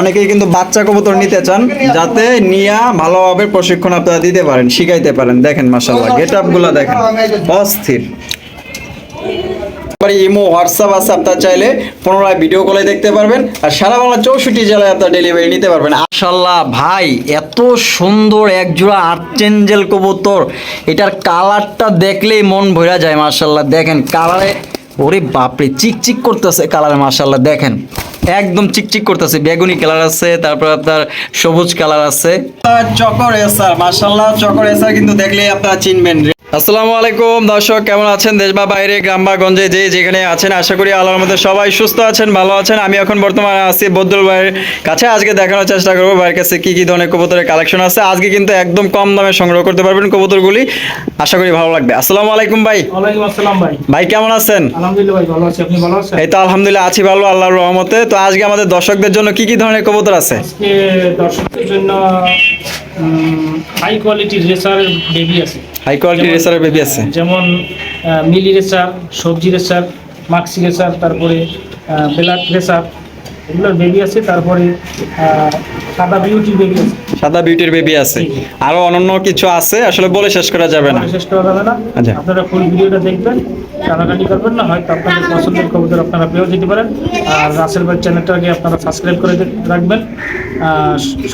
অনেকেই কিন্তু বাচ্চা কবুতর নিতে চান যাতে নিয়া ভালোভাবে প্রশিক্ষণ আপনারা দিতে পারেন, শিখাইতে পারেন। দেখেন মাসাল্লাহ গেট আপগুলা দেখেন। অস্থির। ইমো, হোয়াটসঅ্যাপ আছে, আপনার চাইলে পুনরায় ভিডিও কলে দেখতে পারবেন আর সারা বাংলা চৌষট্টি জেলায় আপনার ডেলিভারি নিতে পারবেন। মাশাল্লাহ ভাই, এত সুন্দর এক জোড়া আর্চেঞ্জেল কবুতর। এটার কালারটা দেখলেই মন ভরা যায় মাশাল্লাহ দেখেন, কালারে ওরে বাপরে, চিকচিক করতেছে কালার মাশাল্লাহ দেখেন। একদম চিকচিক করতেছে, বেগুনি কালার আছে, তারপর আপনার সবুজ কালার আছে। চকর এসার মাশাল্লাহ চকর এসার কিন্তু দেখলে আপনারা চিনবেন। আসসালামু আলাইকুম দর্শক কেমন আছেন? দেশ বা বাইরে গ্রাম বা গঞ্জে যে যেখানে আছেন আশা করি আল্লাহর মধ্যে সবাই সুস্থ আছেন ভালো আছেন। আমি এখন বর্তমানে আছি বদুল ভাইয়ের কাছে। আজকে দেখানোর চেষ্টা করব ভাইয়ের কাছে কি কি ধরনের কবুতরের কালেকশন আছে। আজকে কিন্তু একদম কম দামে সংগ্রহ করতে পারবেন কবুতরগুলি। আশা করি ভালো লাগবে। আসসালামু আলাইকুম ভাই। আসসালাম ভাই। ভাই কেমন আছেন? আলহামদুলিল্লাহ ভাই আছি। ভালো আছেন? এই তো আলহামদুলিল্লাহ আছি ভালো আল্লাহর রহমতে। তো আজকে আমাদের দর্শকদের জন্য কি কি ধরনের কবুতর আছে? দর্শকদের জন্য হাই কোয়ালিটির রেসারের বেবি আছে। হাই কোয়ালিটি রেসারের বেবি আছে। যেমন মিলি রেসার সবজি রেসার মাক্সি রেসার তারপরে ব্ল্যাক রেসার এগুলোর বেবি আছে তারপরে সাদা বিউটির বেবি আছে। সাদা বিউটির বেবি আছে। আরও অনন্য কিছু আছে আসলে বলে শেষ করা যাবে না। শেষ করা যাবে না। আচ্ছা। আপনারা ফুল ভিডিওটা দেখবেন টানাটানি করবেন না হয়তো আপনাদের পছন্দের কবুতর আপনারা পেয়েও যেতে পারেন। আর রাসেল ভাই চ্যানেলটাকে আপনারা সাবস্ক্রাইব করে রাখবেন।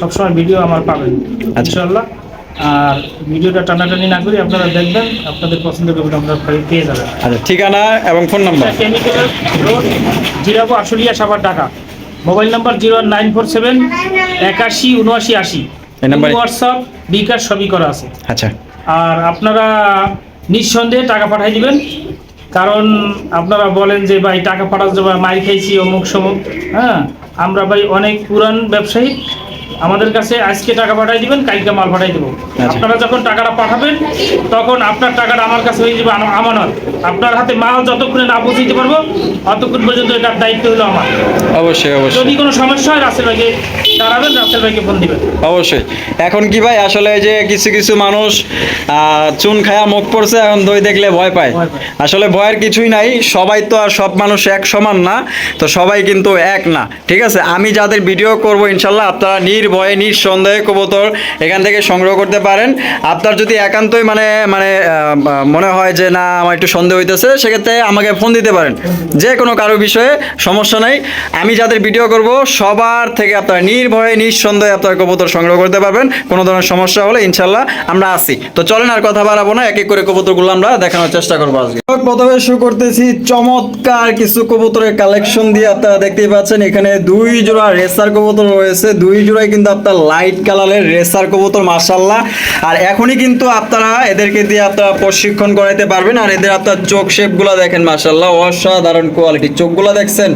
সবসময় ভিডিও আমার পাবেন। আচ্ছা। আর ভিডিওটা টানাটানি না করে আপনারা দেখবেন আপনাদের পছন্দের কবুতর আপনারা পেয়ে- যাবেন। আচ্ছা ঠিকানা এবং phone number? Chemical road Zirabo Ashulia Savar Dhaka. Mobile number zero nine four seven একাশি উনআশি আশি। হোয়াটসঅ্যাপ বিকাশ সবই করা আছে। আচ্ছা। আর আপনারা নিঃসন্দেহে টাকা পাঠিয়ে দিবেন। কারণ আপনারা বলেন যে ভাই টাকা পাঠাতে যাবে মার খাইছি অমুক সমুক হ্যাঁ আমরা ভাই অনেক পুরান ব্যবসায়ী। আমাদের কাছে আজকে টাকা পাঠিয়ে দিবেন কালকে মাল পাঠিয়ে দেবো। আপনারা যখন টাকাটা পাঠাবেন তখন আপনার টাকাটা আমার কাছে হয়ে যাবে আম- আমানত। আপনার হাতে মাল যতক্ষণে না পৌঁছে পারব অতক্ষণ পর্যন্ত এটার দায়িত্ব হলো আমার। অবশ্যই অবশ্যই। যদি কোনো সমস্যা হয় রাসেল ভাইকে দাঁড়াবেন রাসেল ভাইকে ফোন দিবেন। অবশ্যই। এখন কি ভাই আসলে যে কিছু কিছু মানুষ আহ, চুন খায়া মুখ পড়ছে এখন দই দেখলে ভয় পায়। আসলে ভয়ের কিছুই নাই সবাই তো আর সব মানুষ এক সমান না তো সবাই কিন্তু এক না। ঠিক আছে? আমি যাদের ভিডিও করব ইনশাল্লাহ আপনারা নির্ভয়ে নিঃসন্দেহে কবুতর এখান থেকে সংগ্রহ করতে পারেন। আপনার যদি একান্তই মানে মানে মনে হয় যে না, আমার একটু সন্দেহ হইতেছে, সেক্ষেত্রে আমাকে ফোন দিতে পারেন। যে কোনো কারও বিষয়ে সমস্যা নাই। আমি যাদের ভিডিও করব, সবার থেকে আপনারা নির্ভয়ে, নিঃসন্দেহে আপনার কবুতর সংগ্রহ করতে পারবেন। কোনো ধরনের সমস্যা হলে ইনশাল্লাহ আমরা আসি তো চলেন আর কথা বাড়াবো না, এক এক করে কবুতরগুলো আমরা দেখানোর চেষ্টা করব আজকে। প্রথমে শুরু করতেছি চমৎকার কিছু কবুতরের কালেকশন দিয়ে আপনারা দেখতেই পাচ্ছেন, এখানে দুই জোড়া রেসার কবুতর রয়েছে। দুই জোড়াই কিন্তু আপনার লাইট কালারের রেসার কবুতর মার্শাল্লাহ আর এখনই কিন্তু আপনারা এদেরকে দিয়ে আপনারা প্রশিক্ষণ করাইতে পারবেন। আর এদের আপনার চোখ শেপগুলো দেখেন মার্শাল্লাহ অসাধারণ কোয়ালিটি চোখগুলো দেখছেন?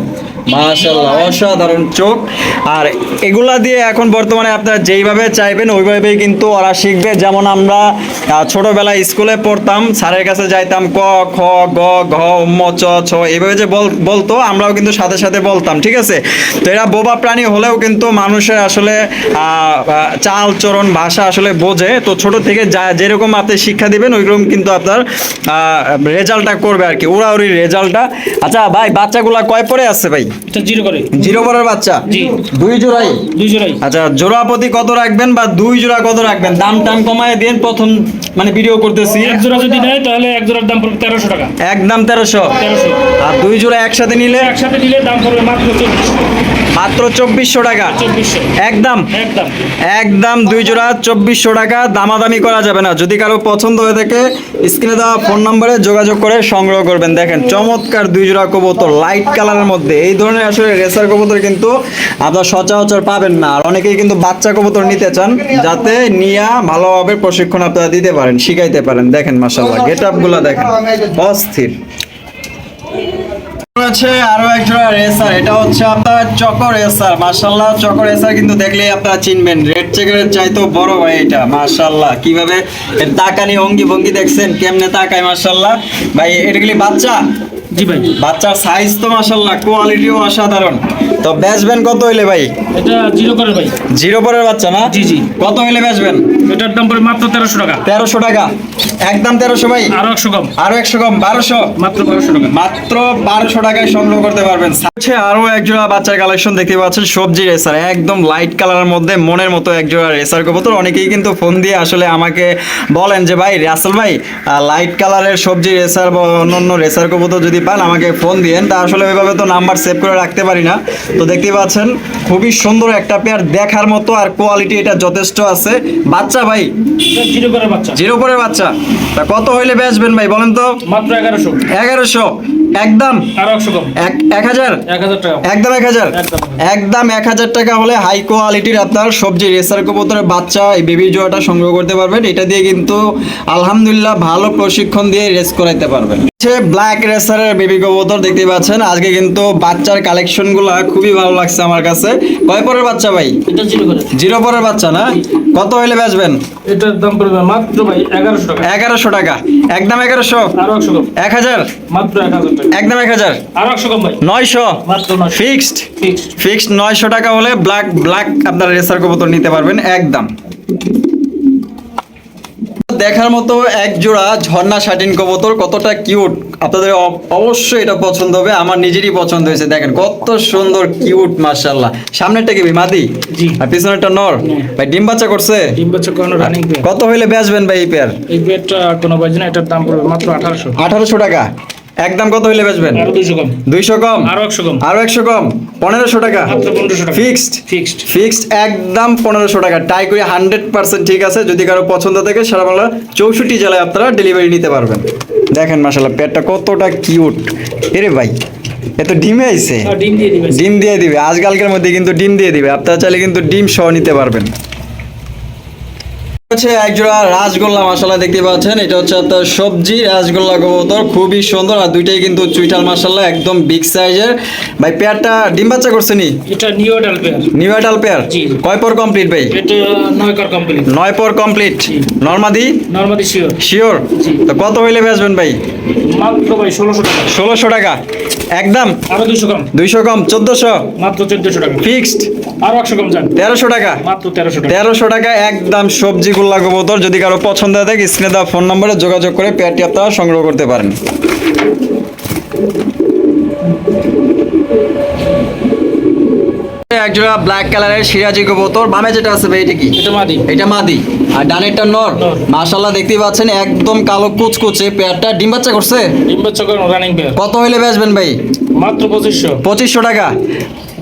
মাশাল্লাহ অসাধারণ চোখ। আর এগুলা দিয়ে এখন বর্তমানে আপনারা যেইভাবে চাইবেন, ওইভাবেই কিন্তু ওরা শিখবে। যেমন আমরা ছোটবেলায় স্কুলে পড়তাম, স্যারের কাছে যাইতাম, ক, খ, গ, ঘ উম্ম চ, ছ, এইভাবে যে বল- বলতো, আমরাও কিন্তু সাথে সাথে বলতাম, ঠিক আছে? তো এরা বোবা প্রাণী হলেও কিন্তু মানুষের আসলে চাল, চরণ, ভাষা আসলে বোঝে। তো ছোট থেকে যা, যেরকম আপনি শিক্ষা দিবেন, ওইরকম কিন্তু আপনার রেজাল্টটা করবে আর কি। উড়াউড়ি রেজাল্টটা। আচ্ছা ভাই, বাচ্চাগুলা কয় পরে আছে, ভাই? এটা জিরো করে। জিরো পরের বাচ্চা? জি। দুই জোড়াই? দুই জোড়াই। আচ্ছা জোড়া প্রতি কত রাখবেন বা দুই জোড়া কত রাখবেন? দাম টাম কমায় দিন প্রথম মানে ভিডিও করতেছি। এক জোড়া যদি নেয় তাহলে এক জোড়ার দাম পড়বে তেরোশো টাকা। একদম তেরোশো। তেরোশো। আর দুই জোড়া একসাথে নিলে? একসাথে নিলে দাম পড়বে মাত্র চব্বিশশো। মাত্র চব্বিশশো টাকা? একদম একদম দুই জোড়া চব্বিশশো টাকা। দামাদামি করা যাবে না। যদি কারও পছন্দ হয়ে থাকে স্ক্রিনে দেওয়া ফোন নম্বরে যোগাযোগ করে সংগ্রহ করবেন। দেখেন চমৎকার দুই জোড়া কবুতর লাইট কালারের মধ্যে। এই ধরনের আসলে রেসার কবুতর কিন্তু আপনার সচরাচর পাবেন না। আর অনেকেই কিন্তু বাচ্চা কবুতর নিতে চান যাতে নিয়া ভালোভাবে প্রশিক্ষণ আপনারা দিতে পারেন, শিখাইতে পারেন। দেখেন মাসাল্লাহ গেট আপগুলা দেখেন, অস্থির। কীভাবে তাকানি অঙ্গি ভঙ্গি দেখছেন, কেমনে তাকায় মাশাল্লাহ ভাই, এটা কি বাচ্চা? জি ভাই। বাচ্চার সাইজ তো মাশাল্লাহ কোয়ালিটিও অসাধারণ। তো বেচবেন কত হইলে ভাই? এটা জিরো করে ভাই। জিরো পরের বাচ্চা না? জি জি। কত হইলে বেচবেন এটার দাম পড়ে মাত্র টাকা। টাকা। একদম ভাই? আরও একশো কম। আরও একশো কম বারোশো? মাত্র টাকা। মাত্র টাকায় সংগ্রহ করতে পারবেন। আরও এক জোড়া বাচ্চার কালেকশন দেখতে পাচ্ছেন সবজি রেসার একদম লাইট কালারের মধ্যে মনের মতো এক জোড়া রেসার কবুতর। অনেকেই কিন্তু ফোন দিয়ে আসলে আমাকে বলেন যে ভাই রাসেল ভাই লাইট কালারের সবজি রেসার বা অন্যান্য রেসার কবুতর যদি পান আমাকে ফোন দিয়েন। তা আসলে ওইভাবে তো নাম্বার সেভ করে রাখতে পারি না। তো দেখতে পাচ্ছেন খুবই সুন্দর একটা পেয়ার দেখার মতো আর কোয়ালিটি এটা যথেষ্ট আছে। বাচ্চা ভাই? জিরো করে বাচ্চা। জিরো করে বাচ্চা। তা কত হইলে বেচবেন ভাই বলেন তো? মাত্র এগারোশো। এগারোশো। একদম। এক হাজার? টাকা। একদম এক হাজার? একদম। এক হাজার। টাকা হলে হাই কোয়ালিটির আপনার সবজি রেসার কবুতরের বাচ্চা এই বেবি জোয়াটা সংগ্রহ করতে পারবেন। এটা দিয়ে কিন্তু আলহামদুলিল্লাহ ভালো প্রশিক্ষণ দিয়ে রেস করাইতে পারবেন। ব্ল্যাক রেসারের বেবি কবুতর দেখতে পাচ্ছেন। আজকে কিন্তু বাচ্চার কালেকশনগুলো খুবই ভালো লাগছে আমার কাছে। কয় পরের বাচ্চা ভাই? এটা জিরো পরের। বাচ্চা না? কত হইলে বেচবেন? এটার দাম পড়বে মাত্র ভাই এগারোশো টাকা। এগারোশো টাকা। একদম এগারোশো? এক হাজার? মাত্র এক হাজার টাকা। একদম এক হাজার। নয়শো। ফিক্সড। ফিক্সড। নয়শো টাকা হলে ব্ল্যাক ব্ল্যাক আপনার রেসার কবুতর নিতে পারবেন একদম দেখার মতো এক জোড়া ঝর্ণা শাটিন কবুতর কতটা কিউট। আপনাদের অবশ্যই এটা পছন্দ হবে আমার নিজেরই পছন্দ হয়েছে। দেখেন কত সুন্দর কিউট মার্শাল্লাহ সামনেরটা কি মাদি? জি। আর পিছনেরটা নর? ভাই ডিম বাচ্চা করছে? ডিম বাচ্চা কোনো রানিং কত হইলে বেচবেন ভাই এই পেয়ার এই পেয়ারটা কোনো বাজে না এটার দাম পড়বে মাত্র আঠারোশো। আঠারোশো টাকা। একদম কত হইলে বেচবেন? আরও দুশো কম। দুইশো কম? আরও একশো কম। আরও একশো কম? পনেরোশো টাকা? মাত্র পনেরোশো টাকা। ফিক্সড? ফিক্সড। ফিক্সড? একদম পনেরোশো টাকা। টাই করে হান্ড্রেড পার্সেন্ট ঠিক আছে। যদি কারও পছন্দ থাকে সারা বাংলা চৌষট্টি জেলায় আপনারা ডেলিভারি নিতে পারবেন। দেখেন মাসাল্লাহ পেটটা কতটা কিউট। এরে ভাই এত ডিমে আইছে। ডিম দিয়ে দিবে। ডিম দিয়ে দিবে। আজকালকার মধ্যে কিন্তু ডিম দিয়ে দিবে। আপনারা চাইলে কিন্তু ডিম সহ নিতে পারবেন। হচ্ছে একজোড়া রাসগোল্লা মশলা দেখতে পাচ্ছেন। এটা হচ্ছে আপনার সবজি রাসগোল্লা কবুতর খুবই সুন্দর। আর দুইটাই কিন্তু চুইটাল মশলা একদম বিগ সাইজের ভাই পেয়ারটা ডিম বাচ্চা করছে নি? এটা পেয়ার কয় পর কমপ্লিট ভাই? এটা নয় পর কমপ্লিট। নর্মাদি? শিওর শিওর তো কত হইলে বেচবেন ভাই? মাত্র ভাই ষোলোশো টাকা। একদম? আরও দুশো কম। দুইশো কম? চোদ্দশো? মাত্র টাকা। ফিক্সড আরও একশো কম যান। টাকা? মাত্র তেরোশো টাকা। একদম সবজি গুল্লা কবুতর যদি কারও পছন্দ হয় থাকে স্ক্রিনে দেওয়া ফোন নম্বরে যোগাযোগ করে পেয়ারটি আপনারা সংগ্রহ করতে পারেন। একজোড়া ব্ল্যাক কালারের সিরাজি কবুতর। বামে যেটা আছে ভাই এটা কি? এটা মাদি। এটা মাদি। আর ডানেরটা নর। দেখতেই পাচ্ছেন একদম কালো কুচকুচে পেয়ারটা। ডিম বাচ্চা করছে? ডিম বাচ্চা করেন রানিং পেয়ার কত হইলে বেচবেন ভাই? মাত্র পঁচিশশো। পঁচিশশো টাকা।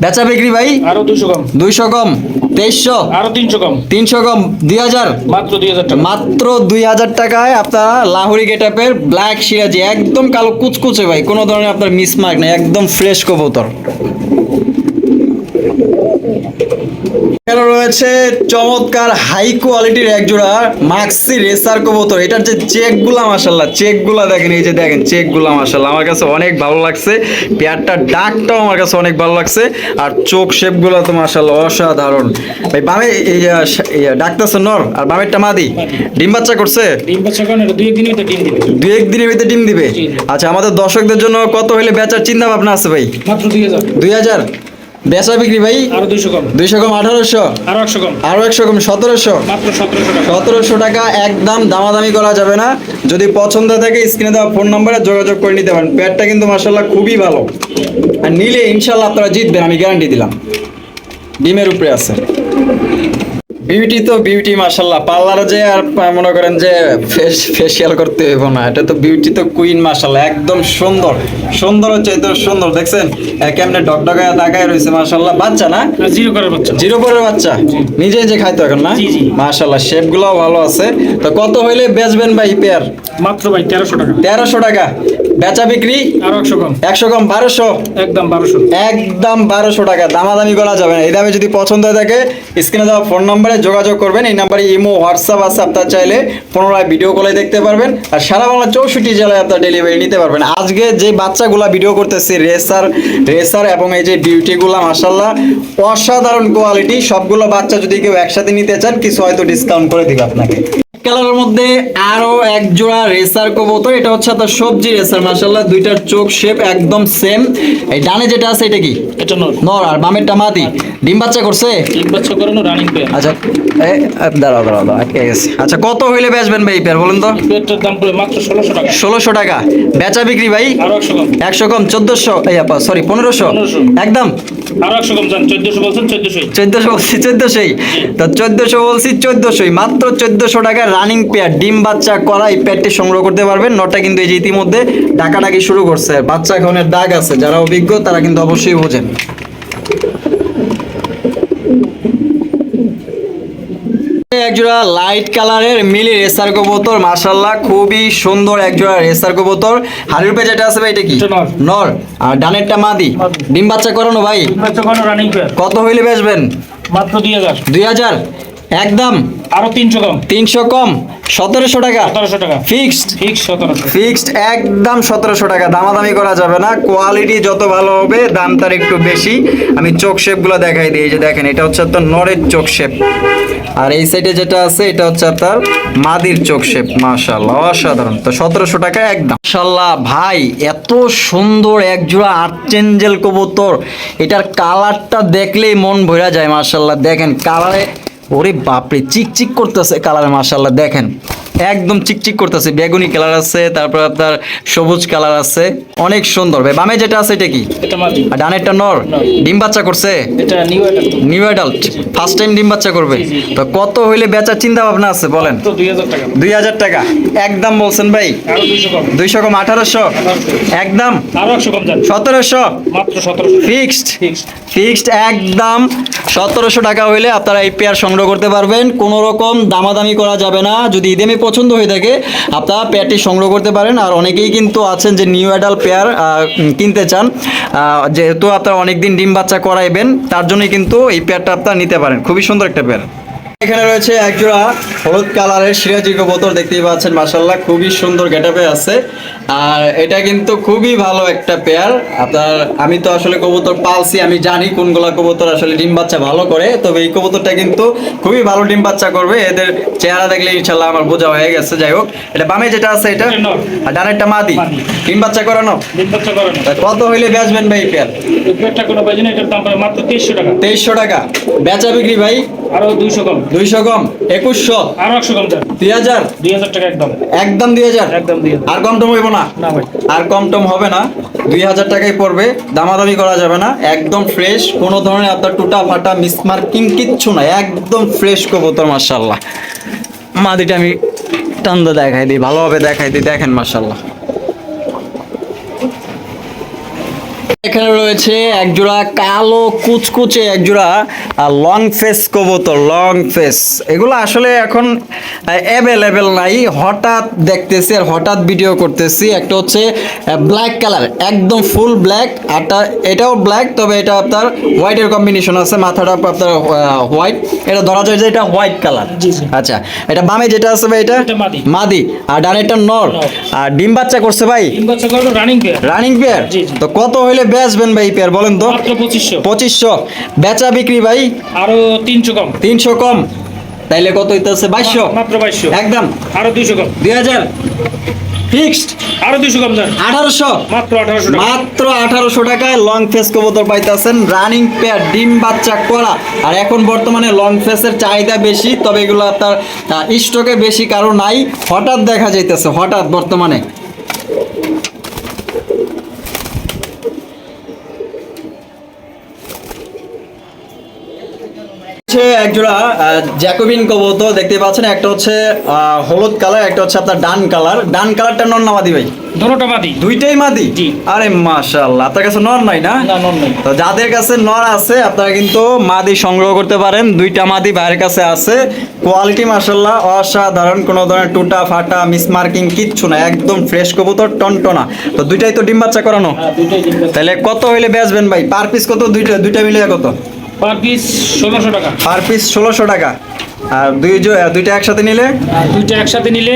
বেচা বিক্রি ভাই? আরও দুশো কম। দুইশো কম তেইশশো? আরও তিনশো কম। তিনশো কম দুই হাজার? মাত্র দুই হাজার টাকা। মাত্র দুই হাজার টাকায় আপনার লাহুরি গেটাপের ব্ল্যাক সিরাজি একদম কালো কুচকুচে ভাই কোনো ধরনের আপনার মিসমার্ক নেই একদম ফ্রেশ কবুতর। এখানে রয়েছে চমৎকার হাই কোয়ালিটির এক জোড়া মাক্সি রেসার কবুতর। এটার যে চেকগুলা মাসাল্লাহ চেকগুলা দেখেন এই যে দেখেন চেকগুলা মাসাল্লাহ আমার কাছে অনেক ভালো লাগছে। পেয়ারটা ডাকটাও আমার কাছে অনেক ভালো লাগছে। আর চোখ শেপগুলা তো মাসাল্লাহ অসাধারণ। ভাই বামে এই ডাকতেছে নর আর বামেরটা মাদি। ডিম বাচ্চা করছে? করেন দুই একদিনের ভিতরে ডিম দিবে। ভিতরে ডিম দিবে? আচ্ছা আমাদের দর্শকদের জন্য কত হলে বেচার চিন্তা ভাবনা আছে ভাই? দুই হাজার। দুই হাজার? বেচা বিক্রি ভাই? আরও দুশো কম। দুইশো কম আঠারোশো? আরও একশো কম। আরও একশো কম সতেরোশো? মাত্র সতেরোশো টাকা। সতেরোশো টাকা একদম দামাদামি করা যাবে না। যদি পছন্দ থাকে স্ক্রিনে দেওয়া ফোন নম্বরে যোগাযোগ করে নিতে পারেন। প্যাডটা কিন্তু মার্শাল্লাহ খুবই ভালো। আর নিলে ইনশাল্লাহ আপনারা জিতবেন আমি গ্যারান্টি দিলাম। ডিমের উপরে আছে। বিউটি তো বিউটি মার্শাল্লাহ পার্লারে যে আর মনে করেন যে ফেস ফেসিয়াল করতে হইব না। এটা তো বিউটি তো কুইন মার্শাল্লাহ একদম সুন্দর। সুন্দর হচ্ছে তো সুন্দর। দেখছেন? কেমনে ডকডকায় তাকায় রয়েছে মার্শাল্লাহ বাচ্চা না? জিরো করার বাচ্চা। জিরো পরের বাচ্চা? নিজে যে খাইতো এখন না? জি, জি। মাশাল্লাহ শেপ গুলাও ভালো আছে। তো কত হইলে বেচবেন ভাই পেয়ার মাত্র ভাই তেরোশো টাকা। তেরোশো টাকা। বেচা বিক্রি? আরও একশো কম। একশো কম বারোশো? একদম বারোশো। একদম বারোশো টাকা। দামাদামি করা যাবে না। এই দামে যদি পছন্দ হয়ে থাকে স্ক্রিনে দেওয়া ফোন নম্বরে যোগাযোগ করবেন। এই নাম্বারে ইমো, হোয়াটসঅ্যাপ আছে, আপনার চাইলে পুনরায় ভিডিও কলে দেখতে পারবেন। আর সারা বাংলা চৌষট্টি জেলায় আপনার ডেলিভারি নিতে পারবেন। আজকে যে বাচ্চাগুলা ভিডিও করতেছি রেসার রেসার এবং এই যে বিউটিগুলা মাসাল্লাহ অসাধারণ কোয়ালিটি সবগুলো বাচ্চা যদি কেউ একসাথে নিতে চান, কিছু হয়তো ডিসকাউন্ট করে দিবে আপনাকে। কালারের মধ্যে আরও এক জোড়া রেসার কবুতর। এটা হচ্ছে আপনার সবজি রেসার মাশাআল্লাহ। দুইটার চোখ শেপ একদম সেম এই ডানে যেটা আছে এটা কি? এটা নর। নর। আর বামেরটা মাদি ডিম বাচ্চা করছে? তিন বছর করানো রানিং পেয়ার আচ্ছা এ, এ, দাঁড়াও দাঁড়াও দাঁড়াও আটকে গেছে। আচ্ছা কত হইলে বেচবেন ভাই পেয়ার বলুন তো? পেয়ারটার দাম পড়ে মাত্র ষোলোশো টাকা। ষোলোশো টাকা। বেচা বিক্রি ভাই? আরও একশো কম। একশো কম চোদ্দশো। এই আপা সরি পনেরোশো। 1500 একদম? আরও একশো কম যান চোদ্দশো বলছেন চোদ্দশোই। চোদ্দশো বলছি চোদ্দশোই। তো চোদ্দশো বলছি চোদ্দশোই। মাত্র চোদ্দশো টাকা রানিং পেয়ার ডিম বাচ্চা করা এই পেয়ারটি সংগ্রহ করতে পারবেন। নটা কিন্তু এই যে ইতিমধ্যে ডাকাডাকি শুরু করছে। বাচ্চা খাওয়ানোর দাগ আছে যারা অভিজ্ঞ তারা কিন্তু অবশ্যই বোঝেন। একজোড়া লাইট কালারের মিলি রেসার কবুতর মাশাল্লাহ খুবই সুন্দর একজোড়া রেসার কবুতর। হাড়ির পে যেটা আছে ভাই এটা কি? নর। আর ডানেরটা মাদি। ডিম বাচ্চা করানো ভাই? কত হইলে বেচবেন? মাত্র দুই হাজার। দুই হাজার? একদম। আরও তিনশো কম। তিনশো কম। সতেরোশো টাকা। সতেরোশো টাকা। ফিক্সড। ফিক্স সতেরোশো। ফিক্সড একদম সতেরোশো টাকা। দামাদামি করা যাবে না। কোয়ালিটি যত ভালো হবে দাম তার একটু বেশি। আমি চোখ শেপগুলো দেখাই দিই যে দেখেন এটা হচ্ছে আপনার নরের চোখ শেপ। আর এই সাইডে যেটা আছে এটা হচ্ছে আপনার মাদির চোখ শেপ। মাশাল্লাহ অসাধারণ। তো সতেরোশো টাকা একদম। মাশাল্লাহ ভাই এত সুন্দর এক জোড়া আর্চেঞ্জেল কবুতর। এটার কালারটা দেখলেই মন ভরা যায় মাশাল্লাহ দেখেন কালারে ওরে বাপরে চিকচিক করতেছে কালার মাশাল্লাহ দেখেন। একদম চিকচিক করতেছে বেগুনি কালার আছে তারপর আপনার সবুজ কালার আছে অনেক সুন্দর। ভাই বামে যেটা আছে এটা কি? আর ডানেরটা নর। ডিম বাচ্চা করছে? এটা নিউ অ্যাডাল্ট ফার্স্ট টাইম ডিম বাচ্চা করবে। তো কত হইলে বেচার চিন্তা ভাবনা আছে বলেন? দুই হাজার টাকা। একদম বলছেন ভাই। দুইশো কম। আঠারোশো? একদম? সতেরোশো? মাত্র সতেরোশো। ফিক্সড ফিক্সড ফিক্সড একদম। সতেরোশো টাকা হইলে আপনারা এই পেয়ার সংগ্রহ করতে পারবেন, কোনো রকম দামাদামি করা যাবে না। যদি ইদেমি পছন্দ হয়ে থাকে, আপনারা পেয়ারটি সংগ্রহ করতে পারেন। আর অনেকেই কিন্তু আছেন যে নিউ অ্যাডাল পেয়ার কিনতে চান। যেহেতু আপনারা অনেকদিন ডিম বাচ্চা করাইবেন, তার জন্যই কিন্তু এই পেয়ারটা আপনারা নিতে পারেন। খুবই সুন্দর একটা পেয়ার। এখানে রয়েছে একজোড়া হলুদ কালারের সিরাজি কবুতর দেখতেই পাচ্ছেন মাসাল্লাহ খুবই সুন্দর গেটাপে আছে। আর এটা কিন্তু খুবই ভালো একটা পেয়ার। আপনার আমি তো আসলে কবুতর পালছি আমি জানি কোনগুলা কবুতর আসলে ডিম বাচ্চা ভালো করে তবে এই কবুতরটা কিন্তু খুবই ভালো ডিম বাচ্চা করবে। এদের চেহারা দেখলে ইনশাল্লাহ আমার বোঝা হয়ে গেছে। যাই হোক এটা বামে যেটা আছে এটা। আর ডানেরটা মাদি? মাদি। ডিম বাচ্চা করানো? কত হইলে বেচবেন ভাই পেয়ার? পেয়ারটা কোনো পাইছেন এটার দাম মাত্র তেইশশো টাকা। তেইশশো টাকা। বেচা বিক্রি ভাই? আরও দুইশো কম। দুইশো কম একুশশো। আরও একশো কম দুই হাজার। দুই হাজার টাকা একদম। একদম দুই হাজার? একদম দুই আর কম টম হইব না? না ভাই। আর কম টম হবে না। দুই হাজার টাকাই পড়বে। দামাদামি করা যাবে না। একদম ফ্রেশ। কোনো ধরনের আপনার টুটা ফাটা মিসমার্কিং কিচ্ছু না। একদম ফ্রেশ কবুতর মার্শাল্লাহ মাদিটা আমি টান্দা দেখাই দিই ভালোভাবে দেখাই দিই। দেখেন মার্শাল্লাহ এখানে রয়েছে একজোড়া কালো কুচকুচে একজোড়া লং ফেস কবুতর লং ফেস এগুলো আসলে এখন অ্যাভেলেবেল নাই। হঠাৎ দেখতেছি আর হঠাৎ ভিডিও করতেছি। একটা হচ্ছে ব্ল্যাক কালার একদম ফুল ব্ল্যাক আরটা এটাও ব্ল্যাক তবে এটা আপনার হোয়াইটের কম্বিনেশন আছে। মাথাটা আপনার হোয়াইট এটা ধরা যায় যে এটা হোয়াইট কালার। আচ্ছা এটা বামে যেটা আছে ভাই এটা? মাদি। আর ডানেরটা নর। নর। আর ডিম বাচ্চা করছে ভাই? Running pair running pair. তো কত হইলে বেচবেন ভাই পেয়ার বলেন তো? পঁচিশশো। পঁচিশশো। বেচা বিক্রি ভাই? আরও তিনশো কম। তিনশো কম। তাইলে কত হইতেছে? বাইশশো? মাত্র বাইশশো। একদম। আরও দুইশো কম। দুই হাজার। ফিক্সড? আরও দুইশো কম যান আঠারোশো? মাত্র আঠারোশো মাত্র আঠারোশো টাকায় লং ফেস কবুতর পাইতেছেন। রানিং পেয়ার ডিম বাচ্চা করা। আর এখন বর্তমানে লং ফেসের চাহিদা বেশি তবে এগুলো আপনার স্টকে বেশি কারও নাই। হঠাৎ দেখা যাইতেছে হঠাৎ বর্তমানে। হচ্ছে একজোড়া জ্যাকোবিন কবুতর দেখতে পাচ্ছেন একটা হচ্ছে হলুদ কালার একটা হচ্ছে আপনার ডান কালার। ডান কালারটা নর না মাদি ভাই? দুটোটা মাদি। দুইটাই মাদি? জি। আরে মাশাআল্লাহ আপনার কাছে নর নাই না? না নন নাই। তো যাদের কাছে নর আছে আপনারা কিন্তু মাদি সংগ্রহ করতে পারেন দুইটা মাদি ভাইয়ের কাছে আছে। কোয়ালিটি মাশাআল্লাহ অসাধারণ কোনো ধরনের টুটা ফাটা মিসমার্কিং কিচ্ছু না একদম ফ্রেশ কবুতর টনটনা। তো দুইটাই তো ডিম বাচ্চা করানো? হ্যাঁ তাহলে কত হইলে বেচবেন ভাই? পার পিস কত? দুইটা দুইটা মিলে কত? পার পিস ষোলোশো টাকা। পার পিস ষোলোশো টাকা। আর দুই দুইটা একসাথে নিলে? দুইটা একসাথে নিলে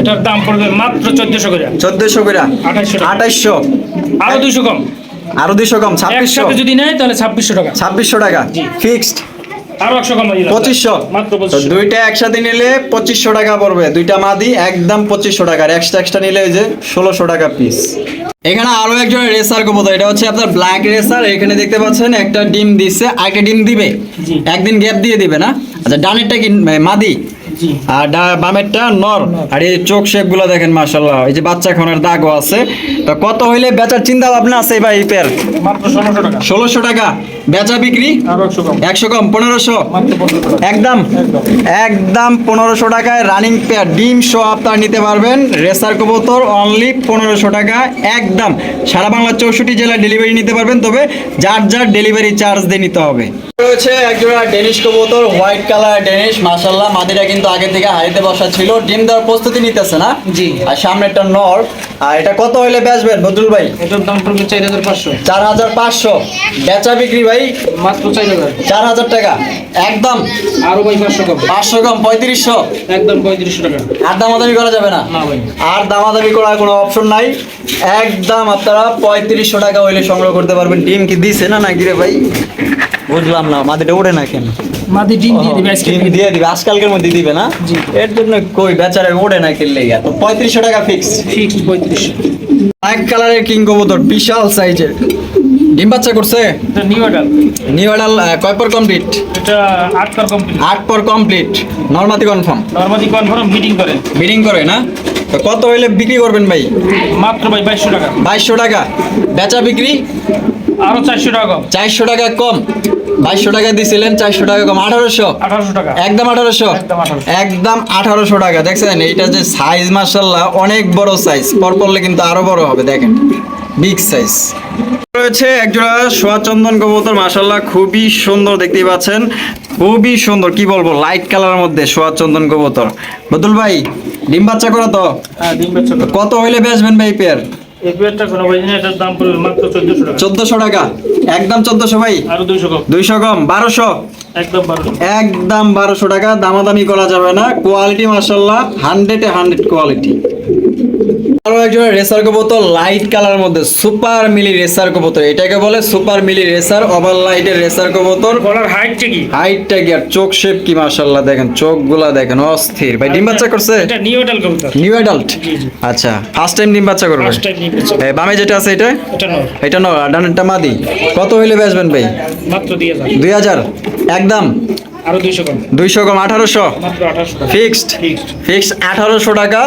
এটার দাম পড়বে মাত্র চোদ্দশো করে। চোদ্দশো করে। আঠাইশশো টাকা। আঠাইশশো। আরও দুইশো কম। আরও দুইশো কম ছাব্বিশশো। যদি নেয় তাহলে ছাব্বিশশো টাকা। ছাব্বিশশো টাকা। ফিক্সড। আরও একশো কম পঁচিশশো। মাত্র দুইটা একসাথে নিলে পঁচিশশো টাকা পড়বে। দুইটা মাদি একদম পঁচিশশো টাকা। আর এক্সট্রা এক্সট্রা নিলে ওই যে ষোলোশো টাকা পিস এখানে আরও একজন রেসার কবুতর এটা হচ্ছে আপনার ব্ল্যাক রেসার এখানে দেখতে পাচ্ছেন একটা ডিম দিচ্ছে আরেকটা ডিম দিবে। একদিন গ্যাপ দিয়ে দিবে না? আচ্ছা ডানেরটা কি মাদি? জি আর বামেরটা নর। আর এই চোখ শেপগুলো দেখেন মাসাল্লাহ এই যে বাচ্চা খানের দাগও আছে। তো কত হইলে বেচার চিন্তা ভাবনা আছে ভাই এই পেয়ার ষোলোশো টাকা। বেচা বিক্রি? একশো কম। পনেরোশো? একদম। একদম। পনেরোশো টাকায় রানিং পেয়ার ডিম শো আপনার নিতে পারবেন। রেসার কবুতর অনলি পনেরোশো টাকা। একদম। সারা বাংলা চৌষট্টি জেলায় ডেলিভারি নিতে পারবেন তবে যার যার ডেলিভারি চার্জ দিয়ে নিতে হবে। রয়েছে একজোড়া ডেনিশ কবুতর হোয়াইট কালার ডেনিশ মাশাল্লাহ মাদিরা কিন্তু আগে থেকে হাড়িতে বসা ছিল। ডিম দেওয়ার প্রস্তুতি নিতেছে না? জি। আর সামনে একটা নর। আর এটা কত হইলে বেচবেন বদরুল ভাই? এটার দাম পড়বে চার হাজার পাঁচশো। চার হাজার পাঁচশো। বেচা বিক্রি ভাই? মাত্র চার হাজার। চার হাজার টাকা। একদম? আরও ভাই পাঁচশো কম। পাঁচশো কম পঁয়ত্রিশশো? একদম পঁয়ত্রিশশো টাকা। আর দামাদামি করা যাবে না? না ভাই। আর দামাদামি করার কোনো অপশন নাই। একদম আপনারা পঁয়ত্রিশশো টাকা হইলে সংগ্রহ করতে পারবেন। ডিম কি দিছে না না গিরে ভাই? বুঝলাম না মাদিটা ওঠে না কেন? মাদি ডিম দিয়ে দিবে আজকে ডিম দিয়ে দিবে আজকালকের মধ্যে দিবে না। এর জন্য কই বেচারে ওঠে না কিনলে গিয়া তো পঁয়ত্রিশশো টাকা ফিক্স ফিক্স পঁয়ত্রিশশো। ব্ল্যাক কালারের কিং কবুতর বিশাল সাইজের ডিম বাচ্চা করছে? এটা নিউ অর্ডার নিউ আডাল কয় পর কমপ্লিট এটা আট পার কমপ্লিট আট পর কমপ্লিট নর্মাদি কনফার্ম নর্মাদি কনফার্ম মিটিং করে। বিডিং করে না? তো কত হইলে বিক্রি করবেন ভাই? মাত্র ভাই বাইশশো টাকা। বাইশশো টাকা। বেচা বিক্রি? আরও চারশো টাকা কম। চারশো টাকা কম। বাইশশো টাকা দিছিলেন চারশো টাকা কম আঠারোশো? আঠারোশো টাকা। একদম আঠারোশো? একদম আঠারোশো। টাকা। দেখছেন এইটা যে সাইজ মার্শাল্লাহ অনেক বড় সাইজ পর পড়লে কিন্তু আরও বড় হবে দেখেন। বিগ সাইজ রয়েছে একজোড়া সোয়া চন্দন কবুতর মার্শাল্লাহ খুবই সুন্দর দেখতেই পাচ্ছেন। খুবই সুন্দর কি বলব লাইট কালারের মধ্যে সোয়া চন্দন কবুতর। বদুল ভাই ডিম বাচ্চা করো তো? হ্যাঁ কত হইলে বেচবেন ভাই পেয়ার? এই পেয়ারটা কোনো ভাই এটার দাম পড়বে মাত্র চোদ্দশো টাকা। একদম চোদ্দশো ভাই? আর দুইশো কম। দুইশো কম বারোশো? একদম বারোশো। একদম বারোশো টাকা দামাদামি করা যাবে না। কোয়ালিটি মার্শাল্লাহ হান্ড্রেড এ হান্ড্রেড কোয়ালিটি আরও রেসার কবুতর লাইট কালার মধ্যে সুপার মিলি রেসার কবুতর। এটাকে বলে সুপার মিলি রেসার ওভার লাইটের রেসার কবুতর। গলার হাইটটা কি? হাইটটা কি আর চোখ শেপ কি মার্শাল্লাহ দেখেন চোখগুলা দেখেন অস্থির। ভাই ডিম বাচ্চা করছে? এটা নিউ অর্ডার কবুতর। New adult. আচ্ছা ফার্স্ট টাইম ডিম বাচ্চা করবে? ফার্স্ট টাইম বামে যেটা আছে এটা? এটা নয় এটা নো ডানেরটা মাদি। কত হইলে বেচবেন ভাই? মাত্র দিয়ে যান দুই হাজার? একদম। আরও কম। মাত্র ফিক্সড ফিক্সড। আঠারোশো টাকা।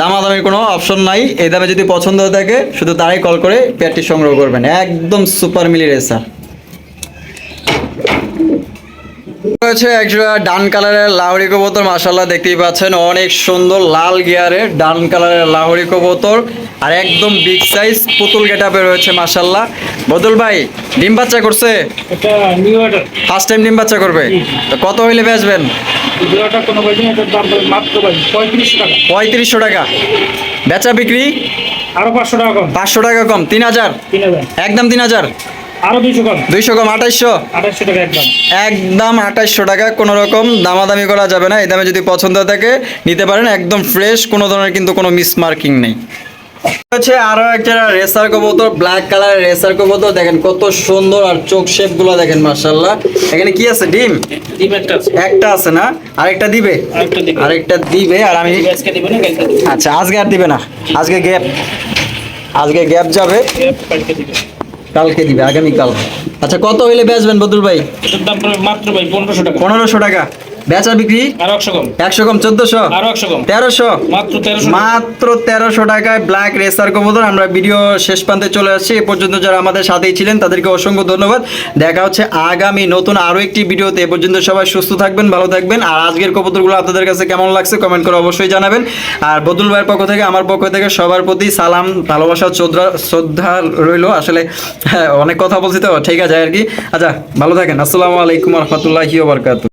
দামাদামির কোনো অপশন নাই। এই দামে যদি পছন্দ হয়ে থাকে শুধু তারাই কল করে পেয়ারটি সংগ্রহ করবেন। একদম সুপার মিলি রেসার রয়েছে একজোড়া ডান কালারের লাহরি কবুতর মাসাল্লাহ দেখতেই পাচ্ছেন অনেক সুন্দর লাল গিয়ারের ডান কালারের লাহরি কবুতর আর একদম বিগ সাইজ পুতুল গেটাপে রয়েছে মাসাল্লাহ বদল ভাই ডিম বাচ্চা করছে? ফার্স্ট টাইম ডিম বাচ্চা করবে? তো কত হইলে বেচবেন? পঁয়ত্রিশশো টাকা। বেচা বিক্রি? আরও পাঁচশো টাকা কম। পাঁচশো টাকা কম তিন হাজার। একদম তিন হাজার? আরও কম। দুইশো কম আঠাইশশো? আঠাশশো টাকা একদম। একদম টাকা কোনো রকম দামাদামি করা যাবে না। এই দামে যদি পছন্দ থাকে নিতে পারেন। একদম ফ্রেশ কোনো ধরনের কিন্তু কোনো মিসমার্কিং নেই। হচ্ছে আরও একটা রেসার কবুতর ব্ল্যাক কালারের রেসার কবুতর। দেখেন কত সুন্দর আর চোখ শেপগুলো দেখেন মার্শাল্লাহ এখানে কি আছে? ডিম? ডিম একটা আছে। একটা আছে না? আরেকটা দিবে? আরেকটা দিবে। আরেকটা দিবে আর আমি আজকে দিবে না আচ্ছা আজকে আর দিবে না। আজকে গ্যাপ আজকে গ্যাপ যাবে। দিবে। কালকে দিবে আগামীকাল। আচ্ছা কত হইলে বেচবেন বদুল ভাই? মাত্র ভাই পনেরোশো টাকা। পনেরোশো টাকা। বেচা বিক্রি? একশো কম চোদ্দশো? তেরোশো? মাত্র তেরোশো টাকায় ব্ল্যাক রেসার কবুতর। আমরা ভিডিও শেষ প্রান্তে চলে আসছি। এ পর্যন্ত যারা আমাদের সাথেই ছিলেন তাদেরকে অসংখ্য ধন্যবাদ। দেখা হচ্ছে আগামী নতুন আরও একটি ভিডিওতে। এ পর্যন্ত সবাই সুস্থ থাকবেন ভালো থাকবেন। আর আজকের কবুতরগুলো আপনাদের কাছে কেমন লাগছে কমেন্ট করে অবশ্যই জানাবেন। আর বদুল ভাইয়ের পক্ষ থেকে আমার পক্ষ থেকে সবার প্রতি সালাম ভালোবাসা শ্রদ্ধা শ্রদ্ধা রইল। আসলে হ্যাঁ, অনেক কথা বলছি তো ঠিক আছে আর কি। আচ্ছা ভালো থাকেন। আসসালামু আলাইকুম রহমতুল্লাহি ওবরকাত